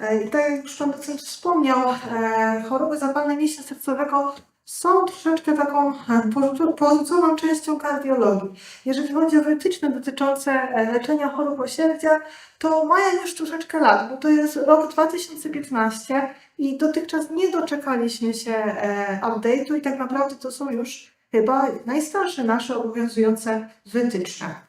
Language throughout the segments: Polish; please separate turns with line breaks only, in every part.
E, I tak jak już Pan docent wspomniał, e, choroby zapalne mięśnia sercowego są troszeczkę taką e, porzuco- porzuconą częścią kardiologii. Jeżeli chodzi o wytyczne dotyczące leczenia chorób osierdzia, to mają już troszeczkę lat, bo to jest rok 2015 i dotychczas nie doczekaliśmy się update'u i tak naprawdę to są już chyba najstarsze nasze obowiązujące wytyczne.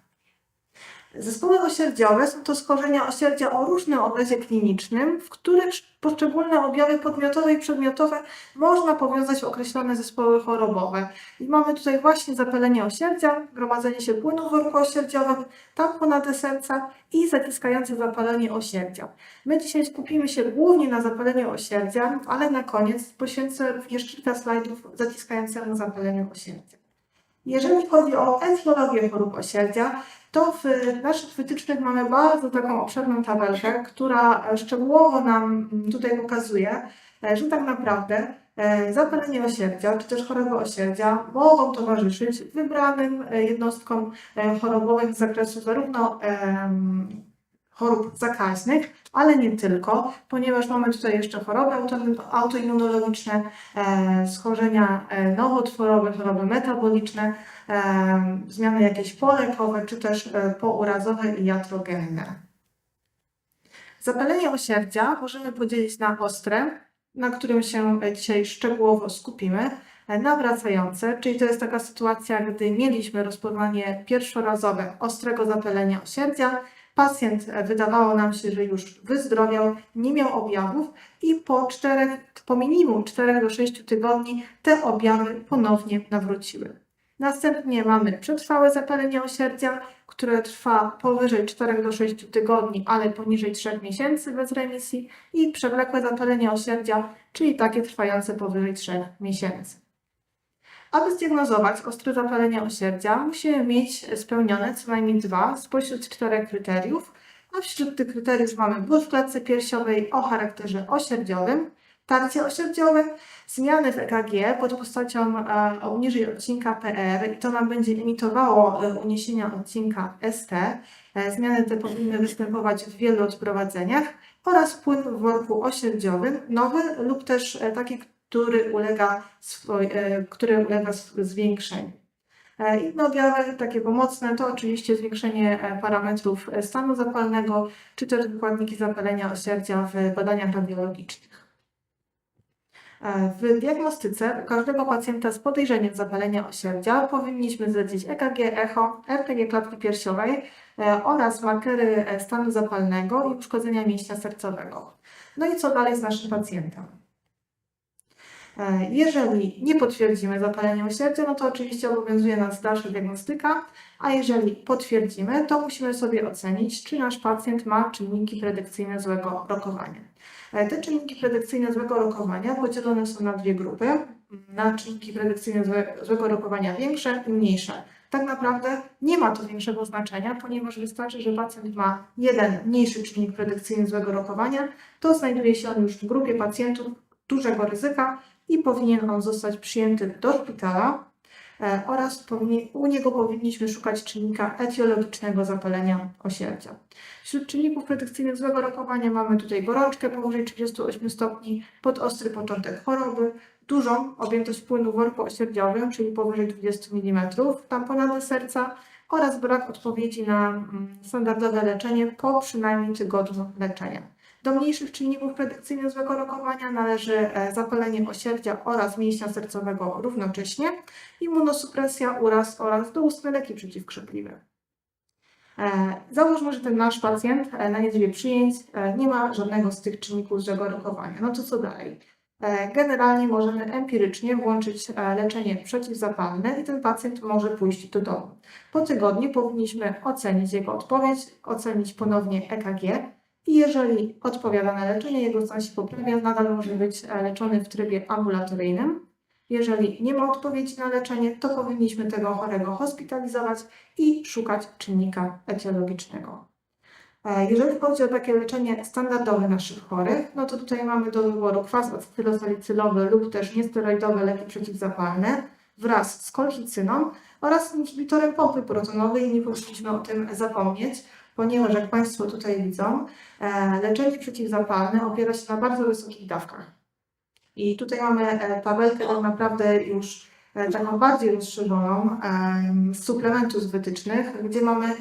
Zespoły osierdziowe są to schorzenia osierdzia o różnym obrazie klinicznym, w których poszczególne objawy podmiotowe i przedmiotowe można powiązać w określone zespoły chorobowe. I mamy tutaj właśnie zapalenie osierdzia, gromadzenie się płynu w worku osierdziowym, tamponady serca i zaciskające zapalenie osierdzia. My dzisiaj skupimy się głównie na zapaleniu osierdzia, ale na koniec poświęcę również kilka slajdów zaciskającemu zapaleniu osierdzia. Jeżeli chodzi o etiologię chorób osierdzia, to w naszych wytycznych mamy bardzo taką obszerną tabelkę, która szczegółowo nam tutaj pokazuje, że tak naprawdę e, zapalenie osierdzia czy też choroby osierdzia mogą towarzyszyć wybranym jednostkom e, chorobowym z zakresu zarówno chorób zakaźnych, ale nie tylko, ponieważ mamy tutaj jeszcze choroby auto- autoimmunologiczne, e, schorzenia e, nowotworowe, choroby metaboliczne, e, zmiany jakieś polekowe, czy też pourazowe i jatrogenne. Zapalenie osierdzia możemy podzielić na ostre, na którym się dzisiaj szczegółowo skupimy, nawracające, czyli to jest taka sytuacja, gdy mieliśmy rozpoznanie pierwszorazowe ostrego zapalenia osierdzia, pacjent e, wydawało nam się, że już wyzdrowiał, nie miał objawów i po, czterech, po minimum 4 do 6 tygodni te objawy ponownie nawróciły. Następnie mamy przetrwałe zapalenie osierdzia, które trwa powyżej 4 do 6 tygodni, ale poniżej 3 miesięcy bez remisji i przewlekłe zapalenie osierdzia, czyli takie trwające powyżej 3 miesięcy. Aby zdiagnozować ostre zapalenie osierdzia, musimy mieć spełnione co najmniej dwa spośród czterech kryteriów, a wśród tych kryteriów mamy ból w klatce piersiowej o charakterze osierdziowym, tarcie osierdziowe, zmiany w EKG pod postacią e, odcinka PR i to nam będzie imitowało e, uniesienia odcinka ST. E, zmiany te powinny występować w wielu odprowadzeniach oraz płyn w worku osierdziowym, nowy lub też e, taki, który ulega, swoj, e, który ulega zwiększeniu. Inne objawy takie pomocne to oczywiście zwiększenie e, parametrów e, stanu zapalnego, czy też wykładniki zapalenia osierdzia w badaniach radiologicznych. W diagnostyce każdego pacjenta z podejrzeniem zapalenia osierdzia powinniśmy zlecić EKG, echo, RTG klatki piersiowej oraz markery stanu zapalnego i uszkodzenia mięśnia sercowego. No i co dalej z naszym pacjentem? E, Jeżeli nie potwierdzimy zapalenia osierdzia, no to oczywiście obowiązuje nas dalsza diagnostyka, a jeżeli potwierdzimy, to musimy sobie ocenić, czy nasz pacjent ma czynniki predykcyjne złego rokowania. E, Te czynniki predykcyjne złego rokowania podzielone są na dwie grupy. Na czynniki predykcyjne złe, złego rokowania większe i mniejsze. Tak naprawdę nie ma to większego znaczenia, ponieważ wystarczy, że pacjent ma jeden mniejszy czynnik predykcyjny złego rokowania, to znajduje się on już w grupie pacjentów dużego ryzyka i powinien on zostać przyjęty do szpitala e, oraz u niego powinniśmy szukać czynnika etiologicznego zapalenia osierdzia. Wśród czynników predykcyjnych złego rokowania mamy tutaj gorączkę powyżej 38 stopni, podostry początek choroby, dużą objętość płynu w worku osierdziowym, czyli powyżej 20 mm, tamponady serca oraz brak odpowiedzi na mm, standardowe leczenie po przynajmniej tygodniu leczenia. Do mniejszych czynników predykcyjnych złego rokowania należy e, zapalenie osierdzia oraz mięśnia sercowego równocześnie, immunosupresja, uraz oraz doustne leki przeciwkrzepliwe. Załóżmy, że ten nasz pacjent e, na liczbie przyjęć e, nie ma żadnego z tych czynników złego rokowania. No to co dalej? Generalnie możemy empirycznie włączyć leczenie przeciwzapalne i ten pacjent może pójść do domu. Po tygodniu powinniśmy ocenić jego odpowiedź, ocenić ponownie EKG i jeżeli odpowiada na leczenie, jego stan się poprawia, nadal może być e, leczony w trybie ambulatoryjnym. Jeżeli nie ma odpowiedzi na leczenie, to powinniśmy tego chorego hospitalizować i szukać czynnika etiologicznego. E, Jeżeli chodzi o takie leczenie standardowe naszych chorych, no to tutaj mamy do wyboru kwas acetylosalicylowy lub też niesteroidowe leki przeciwzapalne wraz z kolchicyną oraz inhibitorem pompy protonowej. Nie powinniśmy o tym zapomnieć, ponieważ jak Państwo tutaj widzą, e, leczenie przeciwzapalne opiera się na bardzo wysokich dawkach. I tutaj mamy e, tabelkę tak naprawdę już e, taką bardziej rozszerzoną z suplementów z wytycznych, gdzie mamy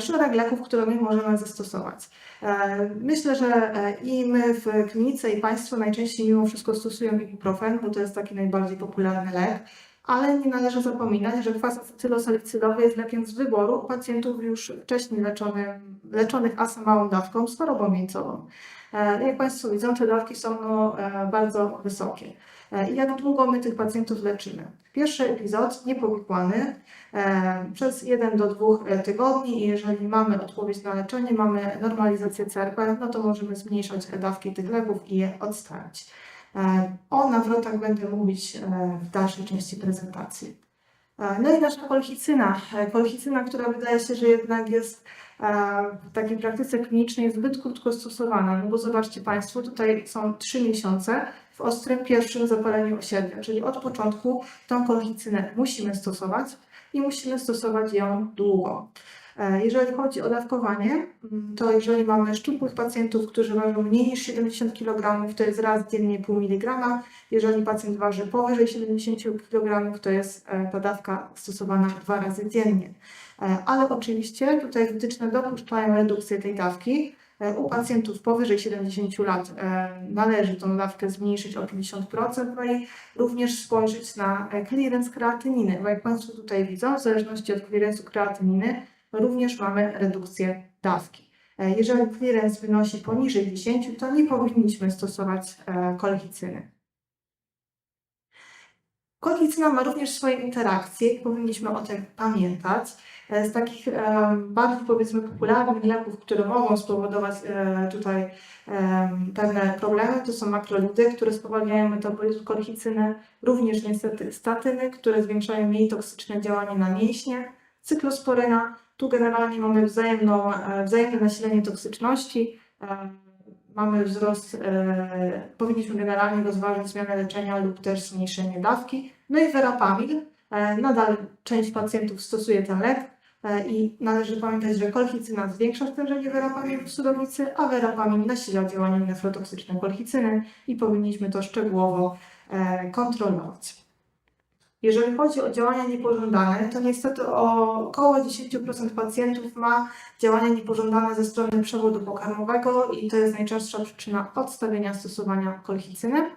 szereg leków, które my możemy zastosować. Myślę, że i my w klinice, i Państwo najczęściej mimo wszystko stosują ibuprofen, bo to jest taki najbardziej popularny lek, ale nie należy zapominać, że kwas acetylosalicylowany jest lekiem z wyboru u pacjentów już wcześniej leczonym, leczonych ASA małą dawką z chorobą. E, Jak Państwo widzą, te dawki są no, e, bardzo wysokie. E, jak długo my tych pacjentów leczymy? Pierwszy epizod niepowikłany przez 1 do 2 tygodni i jeżeli mamy odpowiedź na leczenie, mamy normalizację CRP, no to możemy zmniejszać dawki tych leków i je odstawić. E, O nawrotach będę mówić e, w dalszej części prezentacji. E, No i nasza kolchicyna. Kolchicyna, która wydaje się, że jednak jest w takiej praktyce klinicznej zbyt krótko stosowana, no bo zobaczcie Państwo, tutaj są 3 miesiące w ostrym pierwszym zapaleniu osiedla, czyli od początku tą kolchicynę musimy stosować i musimy stosować ją długo. E, Jeżeli chodzi o dawkowanie, mm, to jeżeli mamy szczupłych pacjentów, którzy ważą mniej niż 70 kg, to jest raz dziennie pół miligrama. Jeżeli pacjent waży powyżej 70 kg, to jest e, ta dawka stosowana dwa razy dziennie. E, Ale oczywiście tutaj wytyczne dopuszczają redukcję tej dawki. U pacjentów powyżej 70 lat należy tą dawkę zmniejszyć o 50%, no i również spojrzeć na clearance kreatyniny, bo jak Państwo tutaj widzą, w zależności od clearance'u kreatyniny, również mamy redukcję dawki. E, Jeżeli clearance wynosi poniżej 10, to nie powinniśmy stosować e, kolchicyny. Kolchicyna ma również swoje interakcje i powinniśmy o tym pamiętać. E, Z takich bardziej powiedzmy popularnych leków, które mogą spowodować tutaj pewne problemy, to są makrolidy, które spowalniają metabolizm kolchicyny, również niestety statyny, które zwiększają jej toksyczne działanie na mięśnie, cyklosporyna, tu generalnie mamy wzajemną, e, wzajemne nasilenie toksyczności, e, mamy wzrost, e, powinniśmy generalnie rozważyć zmianę leczenia lub też zmniejszenie dawki. No i verapamil, nadal część pacjentów stosuje ten lek i należy pamiętać, że kolchicyna zwiększa stężenie verapamilu w sudowicy, a verapamil nasila działanie nefrotoksyczne kolchicyny i powinniśmy to szczegółowo kontrolować. Jeżeli chodzi o działania niepożądane, to niestety około 10% pacjentów ma działania niepożądane ze strony przewodu pokarmowego i to jest najczęstsza przyczyna odstawienia stosowania kolchicyny.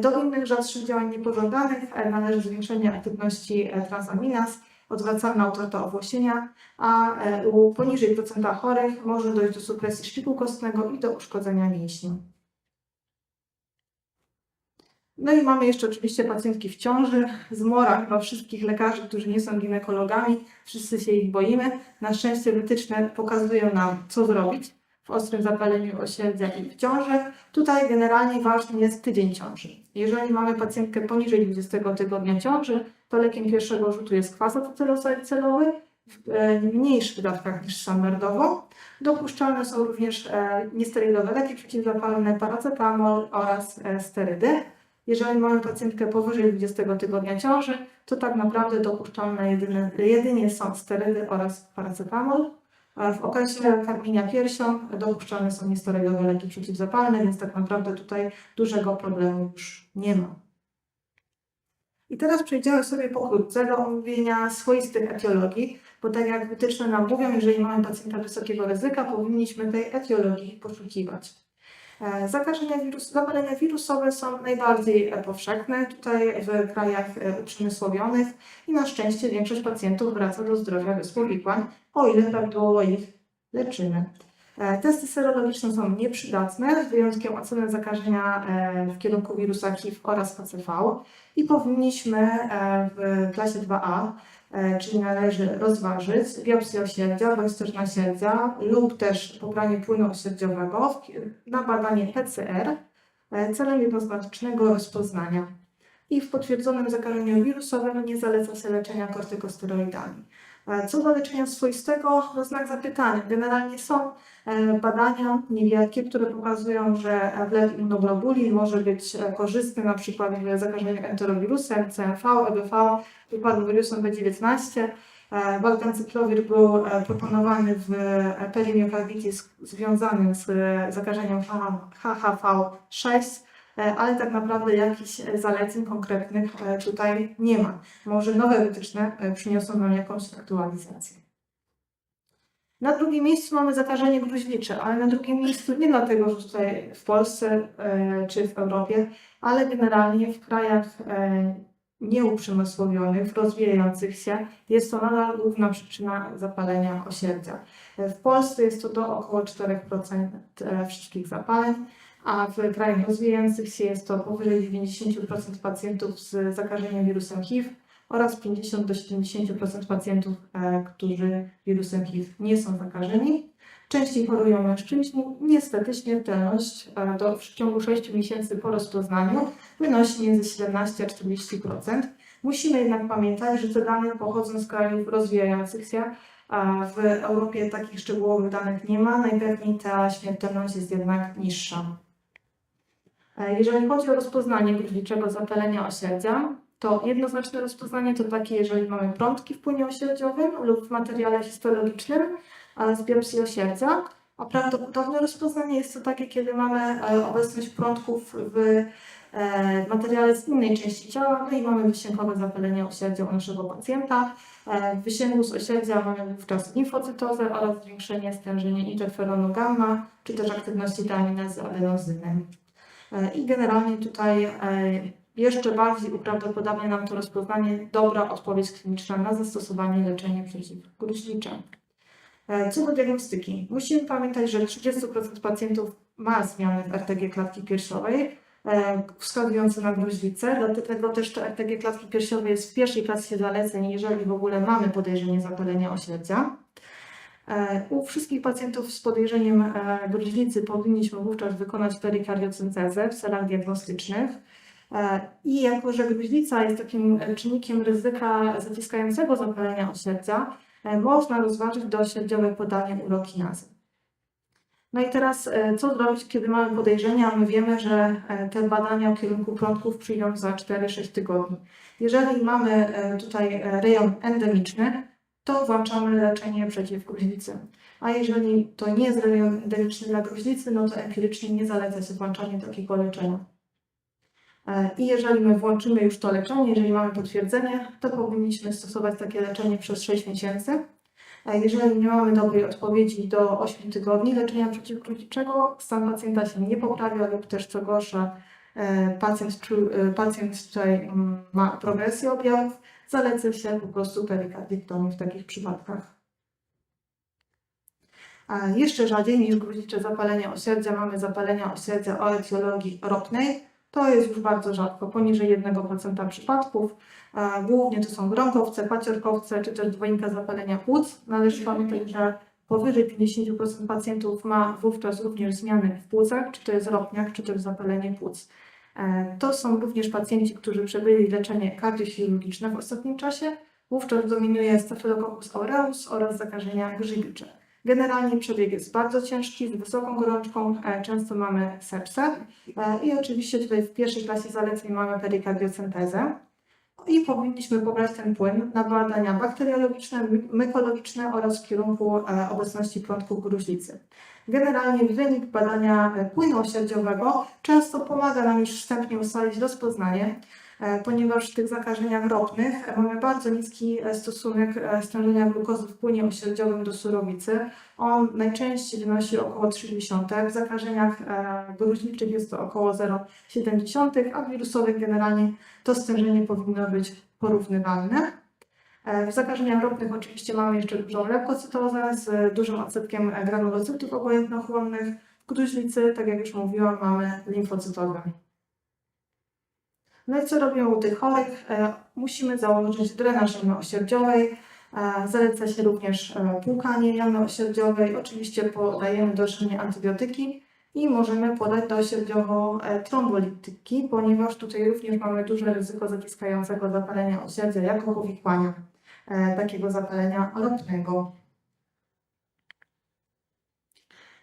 Do innych rzadszych działań niepożądanych należy zwiększenie aktywności e, transaminaz, odwracalna utrata owłosienia, a e, u poniżej procenta chorych może dojść do supresji szpiku kostnego i do uszkodzenia mięśni. No i mamy jeszcze oczywiście pacjentki w ciąży, zmora chyba wszystkich lekarzy, którzy nie są ginekologami, wszyscy się ich boimy. Na szczęście wytyczne pokazują nam, co zrobić w ostrym zapaleniu osierdza i w ciąży. Tutaj generalnie ważny jest tydzień ciąży. Jeżeli mamy pacjentkę poniżej 20 tygodnia ciąży, to lekiem pierwszego rzutu jest kwas acetylosalicylowany w e, mniejszych dawkach niż standardowo. Dopuszczalne są również e, niesterydowe leki przeciwzapalne, paracetamol oraz e, sterydy. Jeżeli mamy pacjentkę powyżej 20 tygodnia ciąży, to tak naprawdę dopuszczalne jedynie, jedynie są sterydy oraz paracetamol. W okresie karmienia piersią dopuszczalne są niesterydowe leki przeciwzapalne, więc tak naprawdę tutaj dużego problemu już nie ma. I teraz przejdziemy sobie pokrótce do omówienia swoistych etiologii, bo tak jak wytyczne nam mówią, jeżeli mamy pacjenta wysokiego ryzyka, powinniśmy tej etiologii poszukiwać. E, Zakażenia wirus, zapalenia wirusowe są najbardziej e, powszechne tutaj w krajach e, uprzemysłowionych i na szczęście większość pacjentów wraca do zdrowia bez o ile prawidłowo ich leczymy. Testy serologiczne są nieprzydatne, z wyjątkiem oceny zakażenia w kierunku wirusa HIV oraz HCV i powinniśmy w klasie 2A, e, czyli należy rozważyć biopsję osierdzia bądź nasierdzia lub też pobranie płynu osierdziowego w- na badanie PCR e, celem jednoznacznego rozpoznania. I w potwierdzonym zakażeniu wirusowym nie zaleca się leczenia kortykosteroidami. E, Co do leczenia swoistego, no znak zapytania. Generalnie są e, badania niewielkie, które pokazują, że wlew immunoglobulin może być e, korzystny na przykład w zakażeniu enterowirusem, CMV, EBV, wypadku wirusem B19. E, Valganciclovir był proponowany w perimiokarditis związanym z zakażeniem HHV6, e, ale tak naprawdę jakichś e, zaleceń konkretnych e, tutaj nie ma. Może nowe wytyczne e, przyniosą nam jakąś aktualizację. Na drugim miejscu mamy zakażenie gruźlicze, ale na drugim miejscu nie dlatego, że tutaj w Polsce e, czy w Europie, ale generalnie w krajach e, nieuprzemysłowionych, rozwijających się, jest to nadal główna przyczyna zapalenia osierdza. E, W Polsce jest to do około 4% e, wszystkich zapaleń, a w krajach rozwijających się jest to powyżej 90% pacjentów z zakażeniem wirusem HIV oraz 50 do 70% pacjentów, e, którzy wirusem HIV nie są zakażeni. Częściej chorują mężczyźni. Niestety śmiertelność e, do, w ciągu 6 miesięcy po rozpoznaniu wynosi między 17 a 40%. Musimy jednak pamiętać, że te dane pochodzą z krajów rozwijających się, a w Europie takich szczegółowych danych nie ma. Najpewniej ta śmiertelność jest jednak niższa. E, Jeżeli chodzi o rozpoznanie gruźliczego zapalenia osierdza, to jednoznaczne rozpoznanie to takie, jeżeli mamy prądki w płynie osierdziowym lub w materiale histologicznym z biopsji osierdza, a prawdopodobne rozpoznanie jest to takie, kiedy mamy e, obecność prądków w e, w materiale z innej części ciała, no i mamy wysięgowe zapalenie osierdza u naszego pacjenta. W wysięgu z osierdza mamy wówczas limfocytozę oraz zwiększenie stężenia interferonu gamma, czy też aktywności deaminazy adenozyny. E, I generalnie tutaj e, jeszcze bardziej uprawdopodobnia nam to rozpoznanie dobra odpowiedź kliniczna na zastosowanie leczenia przeciwgruźlicze. E, Co do diagnostyki, musimy pamiętać, że 30% pacjentów ma zmiany w RTG klatki piersiowej, wskazujące na gruźlicę, dlatego też to RTG klatki piersiowej jest w pierwszej klasie zaleceń, jeżeli w ogóle mamy podejrzenie zapalenia ośledzia. E, U wszystkich pacjentów z podejrzeniem e, gruźlicy powinniśmy wówczas wykonać perykardiosyntezę w celach diagnostycznych. E, I jako, że gruźlica jest takim czynnikiem ryzyka zaciskającego zapalenia e, można rozważyć dośledziowe podanie urokinazy. No i teraz co zrobić, kiedy mamy podejrzenia? My wiemy, że te badania o kierunku prądków przyjdą za 4-6 tygodni. Jeżeli mamy tutaj rejon endemiczny, to włączamy leczenie przeciw gruźlicy. A jeżeli to nie jest endemiczny dla gruźlicy, no to empirycznie nie zaleca się włączanie takiego leczenia. E, I jeżeli my włączymy już to leczenie, jeżeli mamy potwierdzenie, to powinniśmy stosować takie leczenie przez 6 miesięcy. A jeżeli nie mamy dobrej odpowiedzi do 8 tygodni leczenia przeciwgruźliczego, stan pacjenta się nie poprawia lub też co gorsza, e, pacjent, e, pacjent tutaj mm, ma progresję objawów, zaleca się po prostu perykardiktomię w takich przypadkach. A jeszcze rzadziej niż gruźlicze zapalenie osierdza mamy zapalenia osierdza o etiologii ropnej. To jest już bardzo rzadko, poniżej 1% przypadków. Głównie to są gronkowce, paciorkowce czy też dwojnika zapalenia płuc. Należy pamiętać, że powyżej 50% pacjentów ma wówczas również zmiany w płucach, czy to jest ropniak, czy też zapalenie płuc. E, To są również pacjenci, którzy przebyli leczenie kardiochirurgiczne w ostatnim czasie. Wówczas dominuje Staphylococcus aureus oraz zakażenia grzybicze. Generalnie przebieg jest bardzo ciężki, z wysoką gorączką, e, często mamy sepsę e, i oczywiście tutaj w pierwszej klasie zaleceń mamy perykardiosyntezę. I powinniśmy pobrać ten płyn na badania bakteriologiczne, my- mykologiczne oraz w kierunku obecności prądków gruźlicy. Generalnie wynik badania e, płynu osierdziowego często pomaga nam już wstępnie ustalić rozpoznanie, e, ponieważ w tych zakażeniach ropnych mamy bardzo niski e, stosunek stężenia glukozy w płynie osierdziowym do surowicy. On najczęściej wynosi około 0,3. W zakażeniach gruźliczych jest to około 0,7, a wirusowych generalnie to stężenie powinno być porównywalne. E, W zakażeniach ropnych oczywiście mamy jeszcze dużą leukocytozę z dużym odsetkiem e, granulocytów obojętnochłonnych. W gruźlicy, tak jak już mówiłam, mamy limfocytozę. No i co robimy u tych chorych? E, Musimy założyć drenaż jamy osierdziowej. E, Zaleca się również e, płukanie jamy osierdziowej. Oczywiście podajemy dożylnie antybiotyki i możemy podać doosierdziowo e, trombolityki, ponieważ tutaj również mamy duże ryzyko zaciskającego zapalenia osierdza jako powikłania e, takiego zapalenia ropnego.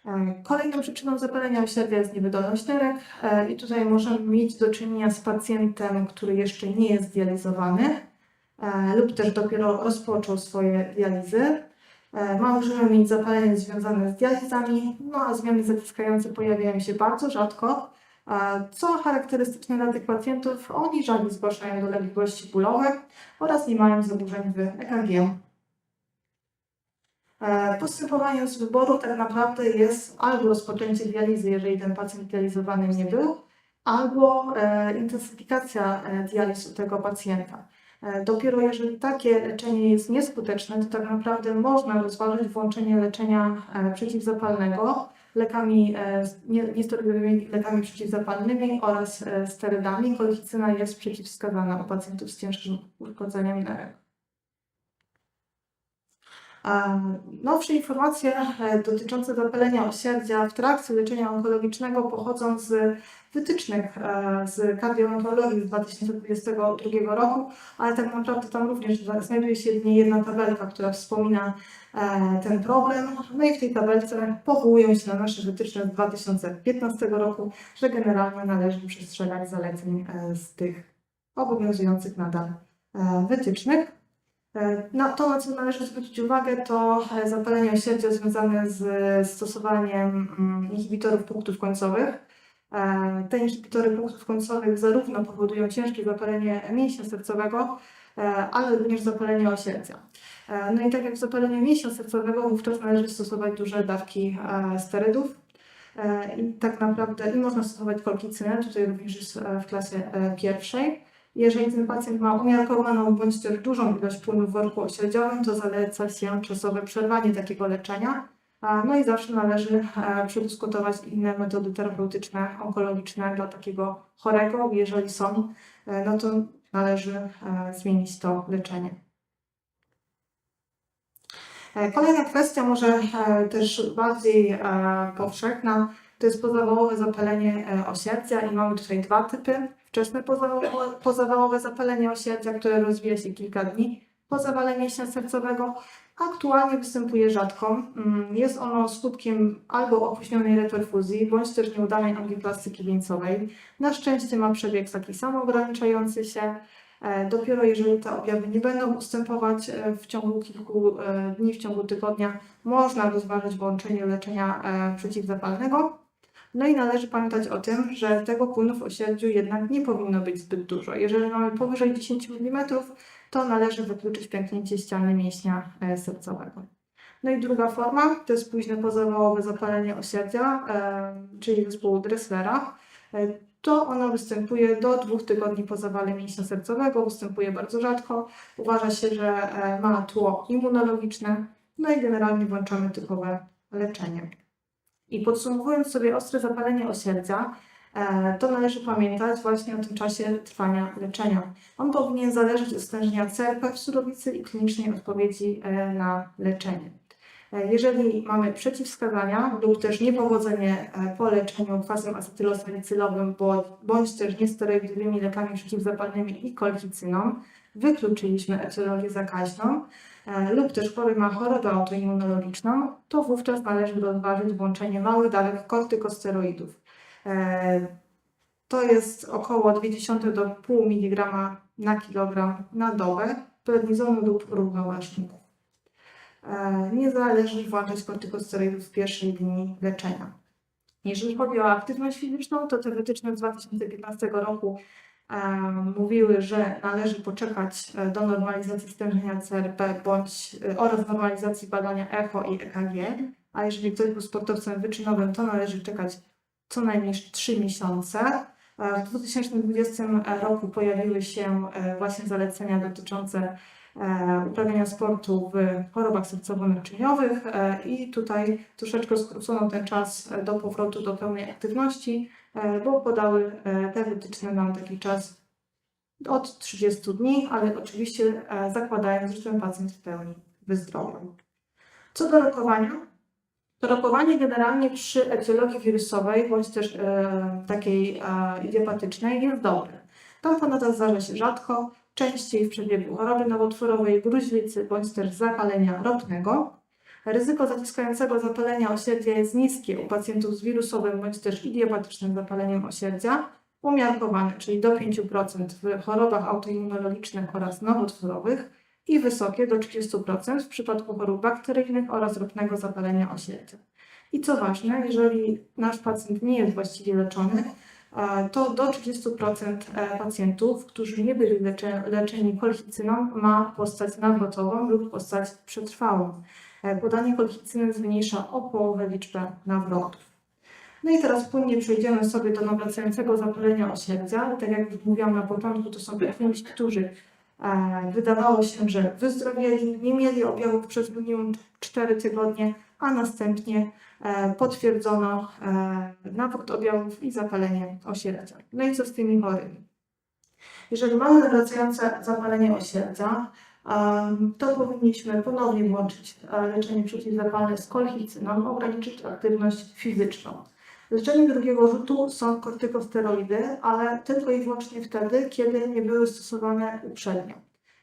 E, Kolejną przyczyną zapalenia osierdza jest niewydolność nerek e, i tutaj możemy mieć do czynienia z pacjentem, który jeszcze nie jest dializowany. e, lub też dopiero rozpoczął swoje dializy. E, Możemy mieć zapalenie związane z dializami, no a zmiany zaciskające pojawiają się bardzo rzadko. Co charakterystyczne dla tych pacjentów, oni rzadziej zgłaszają dolegliwości bólowe oraz nie mają zaburzeń w EKG. E, Postępowaniem z wyboru tak naprawdę jest albo rozpoczęcie dializy, jeżeli ten pacjent dializowany nie był, albo e, intensyfikacja e, dializ u tego pacjenta. Dopiero jeżeli takie leczenie jest nieskuteczne, to tak naprawdę można rozważyć włączenie leczenia przeciwzapalnego lekami, e, nie- niesteroidowymi lekami przeciwzapalnymi oraz e, sterydami. Kolchicyna jest przeciwwskazana u pacjentów z ciężkim uszkodzeniem nerek. Nowsze informacje e, dotyczące zapalenia osierdzia w trakcie leczenia onkologicznego pochodzą z wytycznych e, z kardioonkologii z 2022 roku, ale tak naprawdę tam również znajduje się jedynie jedna tabelka, która wspomina e, ten problem. No i w tej tabelce powołują się na nasze wytyczne z 2015 roku, że generalnie należy przestrzegać zaleceń z tych obowiązujących nadal wytycznych. E, Na to, na co należy zwrócić uwagę, to e, zapalenie osierdzia związane z stosowaniem mm, inhibitorów punktów końcowych. E, Te inhibitory punktów końcowych zarówno powodują ciężkie zapalenie mięśnia sercowego, ale również zapalenie osierdzia. E, No i tak jak w zapaleniu mięśnia sercowego, wówczas należy stosować duże dawki sterydów. I tak naprawdę i można stosować kolkicynę, tutaj również jest w klasie pierwszej. Jeżeli ten pacjent ma umiarkowaną bądź też dużą ilość płynu w worku osierdziowym, to zaleca się czasowe przerwanie takiego leczenia. No i zawsze należy e, przedyskutować inne metody terapeutyczne, onkologiczne dla takiego chorego. Jeżeli są, e, no to należy e, zmienić to leczenie. Kolejna kwestia, może też bardziej powszechna, to jest pozawałowe zapalenie osierdzia i mamy tutaj dwa typy. Wczesne pozawałowe, zapalenie osierdzia, które rozwija się kilka dni po zawale mięśnia sercowego. Aktualnie występuje rzadko. Mm, Jest ono skutkiem albo opóźnionej reperfuzji, bądź też nieudanej angioplastyki wieńcowej. Na szczęście ma przebieg taki samoograniczający się. E, Dopiero jeżeli te objawy nie będą ustępować e, w ciągu kilku e, dni, w ciągu tygodnia, można rozważyć włączenie leczenia przeciwzapalnego. No i należy pamiętać o tym, że tego płynu w osierdziu jednak nie powinno być zbyt dużo. Jeżeli mamy powyżej 10 mm, to należy wykluczyć pęknięcie ściany mięśnia e, sercowego. No i druga forma to jest późne pozawałowe zapalenie osierdzia, e, czyli zespołu Dresslera. E, To ono występuje do dwóch tygodni po zawale mięśnia sercowego, występuje bardzo rzadko. Uważa się, że ma tło immunologiczne, no i generalnie włączamy typowe leczenie. I podsumowując sobie ostre zapalenie osierdzia, e, to należy pamiętać właśnie o tym czasie trwania leczenia. On powinien zależeć od stężenia CRP w surowicy i klinicznej odpowiedzi e, na leczenie. E, Jeżeli mamy przeciwwskazania lub też niepowodzenie po leczeniu kwasem acetylosalicylowym bądź też niesteroidowymi lekami przeciwzapalnymi i kolchicyną, wykluczyliśmy etiologię zakaźną lub też chory ma chorobę autoimmunologiczną, to wówczas należy rozważyć włączenie małych dawek kortykosteroidów. E, To jest około 0,2 do 0,5 mg na kilogram na dobę prednizonu lub równoważników. E, Nie należy włączać kortykosteroidów w pierwszej dni leczenia. Jeżeli chodzi o aktywność fizyczną, to te wytyczne z 2015 roku e, mówiły, że należy poczekać e, do normalizacji stężenia CRP bądź e, oraz normalizacji badania echo i EKG, a jeżeli ktoś był sportowcem wyczynowym, to należy czekać co najmniej 3 miesiące. W 2020 roku pojawiły się e, właśnie zalecenia dotyczące uprawiania sportu w chorobach sercowo-naczyniowych. I tutaj troszeczkę skrócono ten czas do powrotu do pełnej aktywności, bo podały e, te wytyczne nam taki czas od 30 dni, ale oczywiście e, zakładając, że ten pacjent w pełni wyzdrowiał. Co do rokowania, to rokowanie generalnie przy etiologii wirusowej bądź też e, takiej e, idiopatycznej jest dobre. Tamponada zdarza się rzadko, częściej w przebiegu choroby nowotworowej, gruźlicy bądź też zapalenia ropnego. Ryzyko zaciskającego zapalenia osierdzia jest niskie u pacjentów z wirusowym bądź też idiopatycznym zapaleniem osierdzia. umiarkowany, czyli do 5% w chorobach autoimmunologicznych oraz nowotworowych i wysokie do 30% w przypadku chorób bakteryjnych oraz ropnego zapalenia oświetla. I co ważne, jeżeli nasz pacjent nie jest właściwie leczony, e, to do 30% e, pacjentów, którzy nie byli lecze, leczeni kolchicyną, ma postać nawrotową lub postać przetrwałą. E, Podanie kolchicyny zmniejsza o połowę liczbę nawrotów. No i teraz płynnie przejdziemy sobie do nawracającego zapalenia oświetla. Tak jak mówiłam na początku, to są pacjenci, którzy e, wydawało się, że wyzdrowieli, nie mieli objawów przez minimum 4 tygodnie, a następnie e, potwierdzono e, nawrót objawów i zapalenie osiedla. No i co z tymi chorymi? Jeżeli mamy nawracające zapalenie em, to powinniśmy ponownie włączyć e, leczenie przeciwzapalne z kolchicyną, ograniczyć aktywność fizyczną. Leczenie drugiego rzutu są kortykosteroidy, ale tylko i wyłącznie wtedy, kiedy nie były stosowane uprzednio.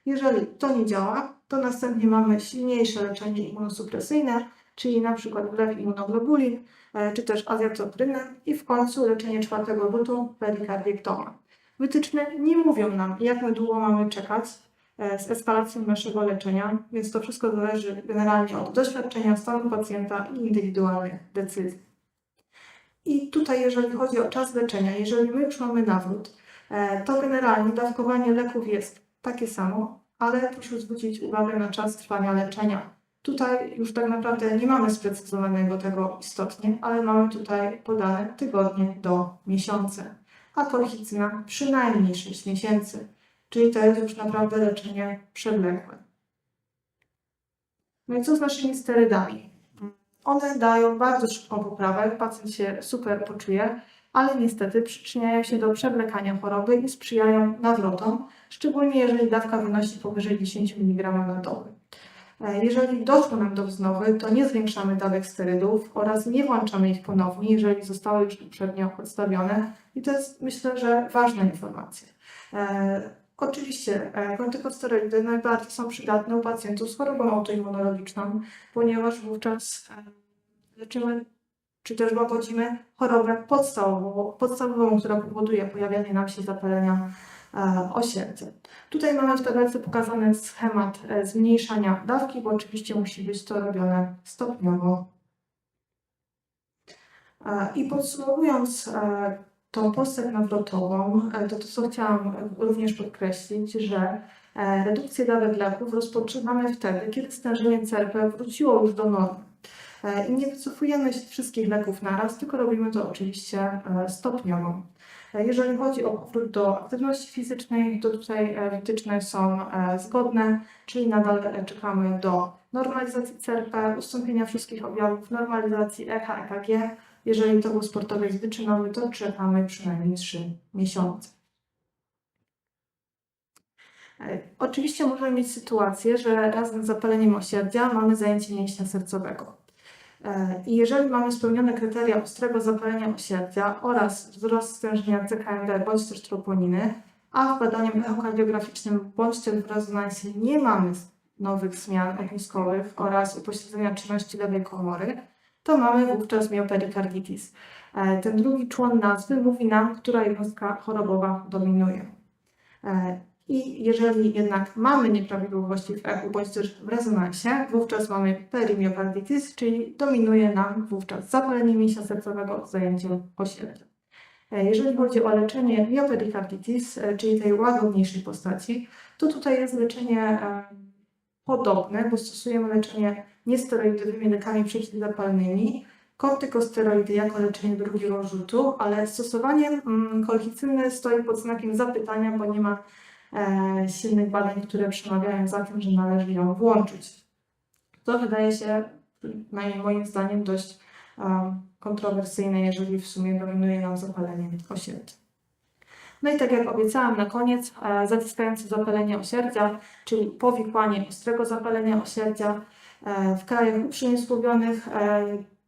Jeżeli to nie działa, to następnie mamy silniejsze leczenie immunosupresyjne, czyli na przykład wlew immunoglobulin, e, czy też azjatoprynę i w końcu leczenie czwartego rzutu perikardiektomą. Wytyczne nie mówią nam, jak my długo mamy czekać z eskalacją naszego leczenia, więc to wszystko zależy generalnie od doświadczenia stanu pacjenta i indywidualnych decyzji. I tutaj, jeżeli chodzi o czas leczenia, jeżeli my już mamy nawrót, e, to generalnie dawkowanie leków jest takie samo, ale proszę zwrócić uwagę na czas trwania leczenia. Tutaj już tak naprawdę nie mamy sprecyzowanego tego istotnie, ale mamy tutaj podane tygodnie do miesiące, a kolchicyna przynajmniej 6 miesięcy, czyli to jest już naprawdę leczenie przewlekłe. No i co z naszymi sterydami? One dają bardzo szybką poprawę, pacjent się super poczuje, ale niestety przyczyniają się do przewlekania choroby i sprzyjają nawrotom, szczególnie jeżeli dawka wynosi powyżej 10 mg na dobę. E, Jeżeli doszło nam do wznowy, to nie zwiększamy dawek sterydów oraz nie włączamy ich ponownie, jeżeli zostały już poprzednio odstawione. I to jest myślę, że ważna informacja. Oczywiście e, kortykosteroidy najbardziej są przydatne u pacjentów z chorobą autoimmunologiczną, ponieważ wówczas e, leczymy czy też łagodzimy chorobę podstawową, podstawową, która powoduje pojawianie nam się zapalenia e, osierdzy. Tutaj mamy w tabelce pokazany schemat zmniejszania dawki, bo oczywiście musi być to robione stopniowo. I podsumowując tą postać nawrotową, e, to to co chciałam również podkreślić, że e, redukcję dawek leków rozpoczynamy wtedy, kiedy stężenie CRP wróciło już do normy. E, I nie wycofujemy się wszystkich leków naraz, tylko robimy to oczywiście stopniowo. Jeżeli chodzi o powrót do aktywności fizycznej, to tutaj wytyczne są zgodne, czyli nadal czekamy do normalizacji CRP, ustąpienia wszystkich objawów, normalizacji EH, EKG. Jeżeli to był sportowiec wyczynowy, to czekamy przynajmniej 3 miesiące. E, Oczywiście możemy mieć sytuację, że razem z zapaleniem osierdzia mamy zajęcie mięśnia sercowego. E, I jeżeli mamy spełnione kryteria ostrego zapalenia osierdzia oraz wzrost stężenia CKMD bądź też troponiny, a w badaniu echokardiograficznym bądź też w rezonansie nie mamy nowych zmian ogniskowych oraz upośledzenia czynności lewej komory, to mamy wówczas mioperikarditis. E, Ten drugi człon nazwy mówi nam, która jednostka chorobowa dominuje. E, I jeżeli jednak mamy nieprawidłowości w echu bądź też w rezonansie, wówczas mamy perimiokarditis, czyli dominuje nam wówczas zapalenie mięśnia sercowego z zajęciem osiedla. E, Jeżeli chodzi o leczenie mioperikarditis, czyli tej łagodniejszej postaci, to tutaj jest leczenie podobne, bo stosujemy leczenie niesteroidowymi lekami przeciwzapalnymi, kortykosteroidy jako leczenie drugiego rzutu, ale stosowanie mm, kolchicyny stoi pod znakiem zapytania, bo nie ma e, silnych badań, które przemawiają za tym, że należy ją włączyć. To wydaje się, moim zdaniem, dość e, kontrowersyjne, jeżeli w sumie dominuje nam zapalenie osierdza. No i tak jak obiecałam na koniec, e, zaciskające zapalenie osierdzia, czyli powikłanie ostrego zapalenia osierdzia. E, w krajach uprzemysłowionych e,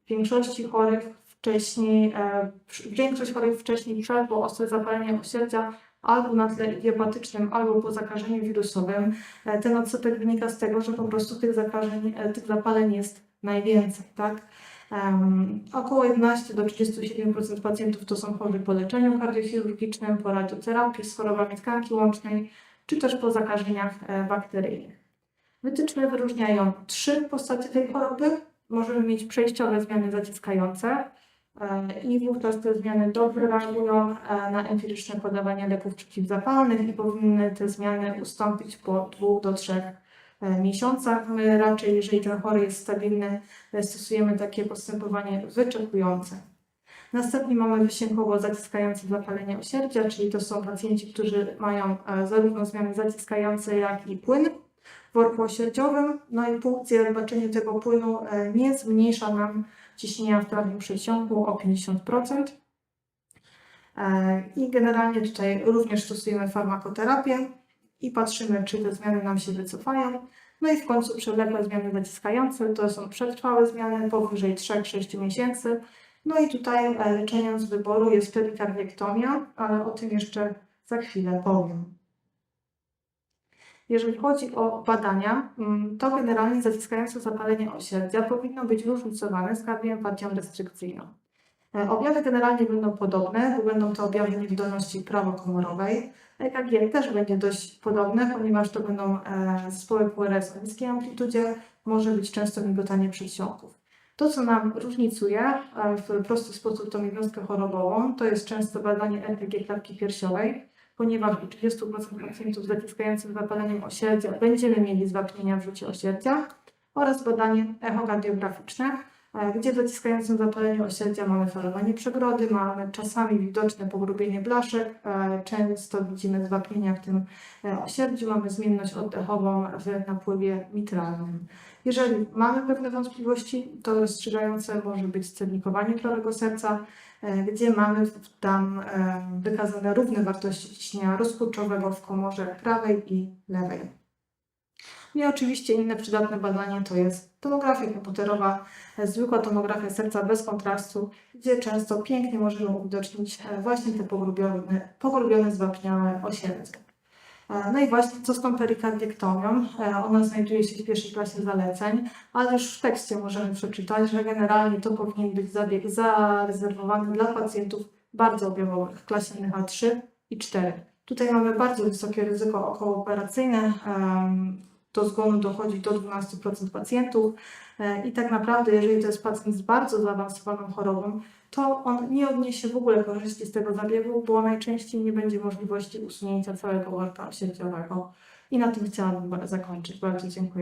większości chorych wcześniej, e, większość chorych wcześniej przeszło ostre zapalenie osierdzia albo na tle idiopatycznym, albo po zakażeniu wirusowym. Ten odsetek wynika z tego, że po prostu tych zakażeń, tych zapaleń jest najwięcej, tak? Em, około 11 do 37% pacjentów to są chorzy po leczeniu kardiochirurgicznym, po radioterapii z chorobami tkanki łącznej, czy też po zakażeniach bakteryjnych. Wytyczne wyróżniają trzy postacie tej choroby. Możemy mieć przejściowe zmiany zaciskające e, i wówczas te zmiany dobrze reagują e, na empiryczne podawanie leków przeciwzapalnych i powinny te zmiany ustąpić po dwóch do trzech e, miesiącach. My raczej, jeżeli ten chory jest stabilny, stosujemy takie postępowanie wyczekujące. Następnie mamy wysiłkowo zaciskające zapalenie osierdzia, czyli to są pacjenci, którzy mają zarówno zmiany zaciskające, jak i płyn worku osierdziowym. No i punkcja zobaczenia tego płynu e, nie zmniejsza nam ciśnienia w trawnym przesiąku o 50%. E, I generalnie tutaj również stosujemy farmakoterapię i patrzymy, czy te zmiany nam się wycofają. No i w końcu przewlekłe zmiany zaciskające to są przetrwałe zmiany powyżej 3-6 miesięcy. No i tutaj leczeniem z wyboru jest perikardiektomia, ale o tym jeszcze za chwilę powiem. Jeżeli chodzi o badania, mm, to generalnie zaciskające zapalenie osierdzia powinno być różnicowane z kardioempatią restrykcyjną. E, Objawy generalnie będą podobne, będą to objawy niewydolności prawokomorowej. EKG też będzie dość podobne, ponieważ to będą e, zespoły QRS o niskiej amplitudzie, może być często migotanie przedsionków. To, co nam różnicuje e, w prosty sposób tą jednostkę chorobową, to jest często badanie EKG klatki piersiowej, ponieważ u 30% pacjentów z zaciskającym zapaleniem osierdzia będziemy mieli zwapnienia w rzucie osierdzia oraz badanie echokardiograficzne, e, gdzie w zaciskającym zapaleniu osierdzia mamy falowanie przegrody, mamy czasami widoczne pogrubienie blaszek, e, często widzimy zwapnienia w tym e, osierdziu, mamy zmienność oddechową w napływie mitralnym. Jeżeli mamy pewne wątpliwości, to rozstrzygające może być scenikowanie prawego serca, gdzie mamy tam e, wykazane równe wartości ciśnienia rozkurczowego w komorze prawej i lewej. I oczywiście inne przydatne badanie to jest tomografia komputerowa, e, zwykła tomografia serca bez kontrastu, gdzie często pięknie możemy uwidocznić e, właśnie te pogrubione, pogrubione zwapniałe osierdzie. E, No i właśnie co z tą perikardiektomią? E, Ona znajduje się w pierwszej klasie zaleceń, ale już w tekście możemy przeczytać, że generalnie to powinien być zabieg zarezerwowany dla pacjentów bardzo objawowych klasie NH3 i 4. Tutaj mamy bardzo wysokie ryzyko okołooperacyjne. Do zgonu dochodzi do 12% pacjentów i tak naprawdę, jeżeli to jest pacjent z bardzo zaawansowaną chorobą, to on nie odniesie w ogóle korzyści z tego zabiegu, bo najczęściej nie będzie możliwości usunięcia całego worka osierdziowego. I na tym chciałabym zakończyć. Bardzo dziękuję.